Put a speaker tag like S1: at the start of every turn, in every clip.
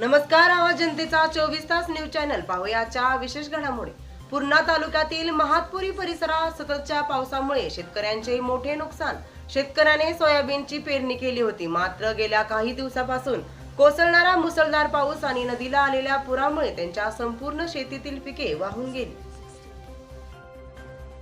S1: नमस्कार आवाज जनतेचा चोवीस तास न्यूज चॅनल. पाहुयाच्या विशेष घडामोडी. पूर्णा तालुक्यातील महातपुरी परिसरात सततच्या पावसामुळे शेतकऱ्यांचे मोठे नुकसान. शेतकऱ्याने सोयाबीनची पेरणी केली होती. मात्र गेल्या काही दिवसापासून कोसळणारा मुसळधार पाऊस आणि नदीला आलेल्या पुरामुळे त्यांच्या संपूर्ण शेतीतील पिके वाहून गेली.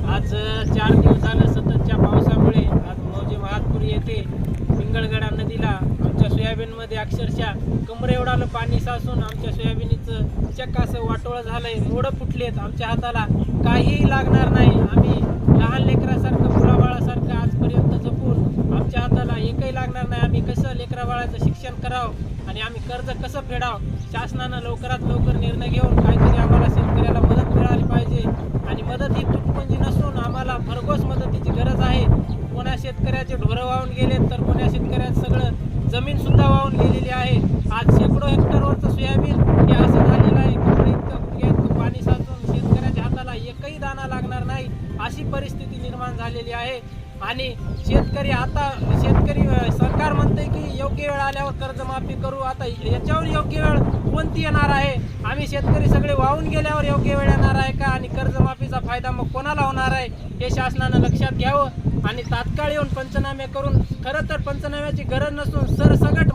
S2: आज चार दिवस झालं सततच्या पावसामुळे आज मौजे महातपुरी येथे पिंगळगडा नदीला आमच्या सोयाबीनमध्ये अक्षरशः कमरे एवढालं पाणी साचून आमच्या सोयाबीनचं चक्क असं वाटोळं झालंय. मोडं फुटलेत आमच्या हाताला. काहीही लागणार नाही. आम्ही लहान लेकरासारखं मुलाबाळासारखं आजपर्यंत जपून आमच्या हाताला एकही लागणार नाही. आम्ही कसं लेकराबाळाचं शिक्षण करावं आणि आम्ही कर्ज कसं फेडावं? शासनानं लवकरात लवकर निर्णय घेऊन काहीतरी आम्हाला शेतकऱ्याला मदत मिळाली पाहिजे. आणि मदत ही तुटपुंजी नसून आम्हाला भरघोस मदतीची गरज आहे. शेतकऱ्याचे ढोरं वाहून गेलेत तर कोण्या शेतकऱ्याचं सगळं जमीन सुद्धा वाहून गेलेली आहे. आज शेकडो हेक्टरवरचं सोयाबीन हे असं झालेलं आहे. इतकं पाणी साचून शेतकऱ्याच्या हाताला एकही दाना लागणार नाही अशी परिस्थिती निर्माण झालेली आहे. आणि शेतकरी आता शेतकरी सरकार म्हणते की योग्य वेळ आल्यावर कर्जमाफी करू. आता याच्यावर योग्य वेळ कोणती येणार आहे? आम्ही शेतकरी सगळे वाहून गेल्यावर योग्य वेळ येणार आहे. फायदा मग कोणाला होणार आहे हे शासनानं लक्षात घ्यावं आणि तात्काळ येऊन पंचनामे करून खरं तर पंचनाम्याची गरज नसून सरसगट